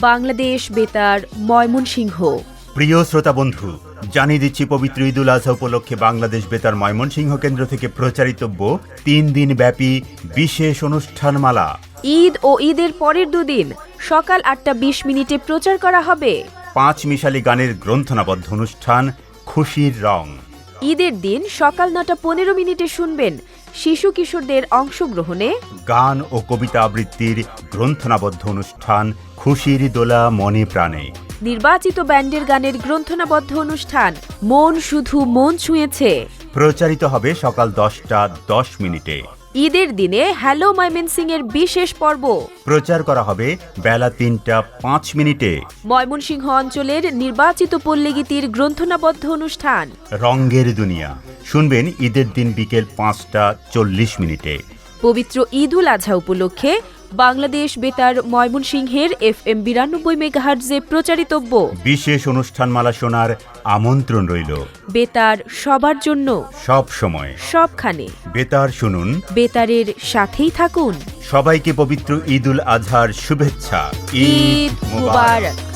বাংলাদেশ বেতার ময়মনসিংহ। প্রিয় শ্রোতা বন্ধু জানিয়ে দিচ্ছি পবিত্র ঈদুল আজহা উপলক্ষে বাংলাদেশ বেতার ময়মনসিংহ কেন্দ্র থেকে প্রচারিতব্য তিন দিন ব্যাপী বিশেষ অনুষ্ঠানমালা। ঈদ ও ঈদের পরের দুদিন সকাল আটটা বিশ মিনিটে প্রচার করা হবে। পাঁচ মিশালি গানের গ্রন্থনাবদ্ধ অনুষ্ঠান খুশির রং। ঈদের দিন সকাল নটা পনেরো মিনিটে শুনবেন শিশু কিশোরদের অংশগ্রহণে গান ও কবিতা আবৃত্তির গ্রন্থনাবদ্ধ অনুষ্ঠান খুশির দোলা মনে প্রাণে। নির্বাচিত ব্যান্ডের গানের গ্রন্থনাবদ্ধ অনুষ্ঠান মন শুধু মন ছুঁয়েছে। প্রচারিত হবে সকাল দশটা দশ মিনিটে। ঈদের দিনে হ্যালো ময়মনসিং এর বিশেষ পর্ব। প্রচার করা হবে বেলা তিনটা পাঁচ মিনিটে। ময়মনসিংহ অঞ্চলের নির্বাচিত পল্লীগীতির গ্রন্থনাবদ্ধ অনুষ্ঠান। রঙ্গের দুনিয়া। শুনবেন ঈদের দিন বিকেল পাঁচটা চল্লিশ মিনিটে। পবিত্র ঈদুল আজহা উপলক্ষে বাংলাদেশ বেতার ময়মনসিংহের এফ এম বিরানব্বই মেগাহার্জে প্রচারিতব্য বিশেষ অনুষ্ঠান মালা শোনার আমন্ত্রণ রইল। বেতার সবার জন্য। সব সময়। সবখানে। বেতার শুনুন। বেতারের সাথেই থাকুন। সবাইকে পবিত্র ঈদ উল আজহার শুভেচ্ছা। ঈদ মুবারক।